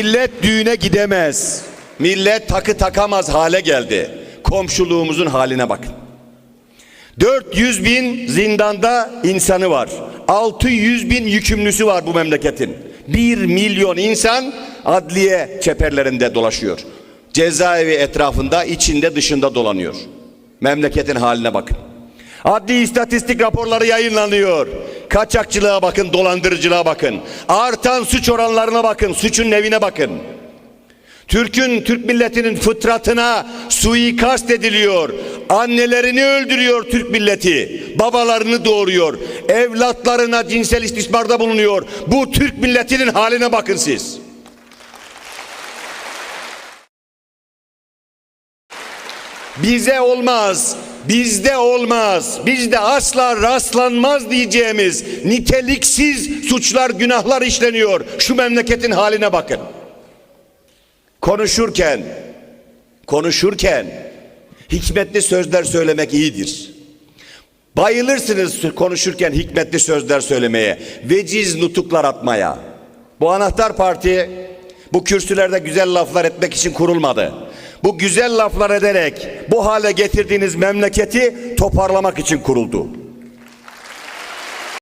Millet düğüne gidemez. Millet takı takamaz hale geldi. Komşuluğumuzun haline bakın. 400 bin zindanda insanı var. 600 bin yükümlüsü var bu memleketin. 1 milyon insan adliye çeperlerinde dolaşıyor. Cezaevi etrafında, içinde, dışında dolanıyor. Memleketin haline bakın. Adli istatistik raporları yayınlanıyor. Kaçakçılığa bakın, dolandırıcılığa bakın. Artan suç oranlarına bakın, suçun evine bakın. Türk'ün, Türk milletinin fıtratına suikast ediliyor. Annelerini öldürüyor Türk milleti. Babalarını doğuruyor. Evlatlarına cinsel istismarda bulunuyor. Bu Türk milletinin haline bakın siz. Bize olmaz, bizde olmaz, bizde asla rastlanmaz diyeceğimiz niteliksiz suçlar, günahlar işleniyor. Şu memleketin haline bakın konuşurken konuşurken hikmetli sözler söylemek iyidir. Bayılırsınız konuşurken hikmetli sözler söylemeye, veciz nutuklar atmaya. Bu anahtar parti bu kürsülerde güzel laflar etmek için kurulmadı. Bu güzel laflar ederek bu hale getirdiğiniz memleketi toparlamak için kuruldu.